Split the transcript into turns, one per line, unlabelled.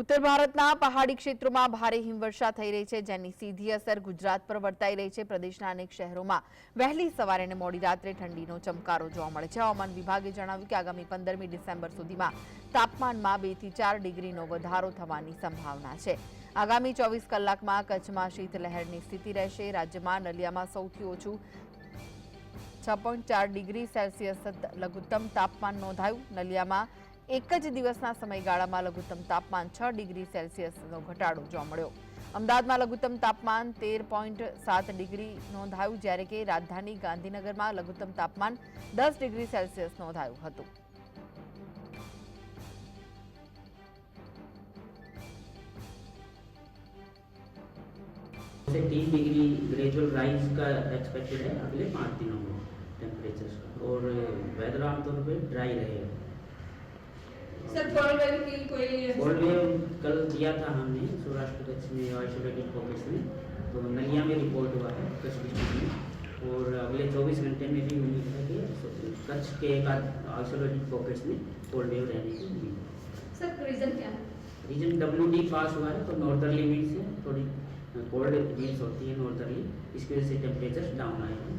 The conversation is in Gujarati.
ઉત્તર ભારતના પહાડી ક્ષેત્રોમાં ભારે હિમવર્ષા થઈ રહી છે, જેની સીધી અસર ગુજરાત પર વર્તાઈ રહી છે. પ્રદેશના અનેક શહેરોમાં વહેલી સવારે અને મોડી રાત્રે ઠંડીનો ચમકારો જોવા મળે છે. હવામાન વિભાગે જણાવ્યું કે આગામી પંદરમી ડિસેમ્બર સુધીમાં તાપમાનમાં બેથી ચાર ડિગ્રીનો વધારો થવાની સંભાવના છે. આગામી ચોવીસ કલાકમાં કચ્છમાં શીતલહેરની સ્થિતિ રહેશે. રાજ્યમાં નલિયામાં સૌથી ઓછું છ ચાર ડિગ્રી સેલ્સિયસ લઘુત્તમ તાપમાન નોંધાયું. નલિયામાં એક જ દિવસના સમયગાળામાં લઘુત્તમ તાપમાન છ ડિગ્રી સેલ્સિયસનો ઘટાડો જોવા મળ્યો અમદાવાદમાં લઘુત્તમ તાપમાન તેર પોઈન્ટ સાત ડિગ્રી નોંધાયું જ્યારે કે રાજધાની ગાંધીનગરમાં લઘુત્તમ તાપમાન દસ ડિગ્રી સેલ્સિયસ નોંધાયું હતું
से तीन डिग्री ग्रेजुअल राइज का एक्सपेक्टेड है अगले पाँच दिनों में टेम्परेचर का और वेदर आमतौर पे ड्राई रहेगा
सर की कोई
कल दिया था हमने सौराष्ट्र कच्छ में आइसोलेटेड पॉकेट्स में तो नलिया में रिपोर्ट हुआ है कच्छ डिस्ट्रिक्ट में। और अगले 24 घंटे में भी उम्मीद है कि कच्छ के एक आइसोलेटेड पॉकेट्स में कोल्ड वेव रहने की उम्मीद है।
सर रीजन क्या है?
रीजन डब्ल्यू डी पास हुआ है तो नॉर्दर्ली विंड से थोड़ी कोल्ड विंड्स होती है नॉर्दर्ली इसकी वजह से टेम्परेचर डाउन आएगा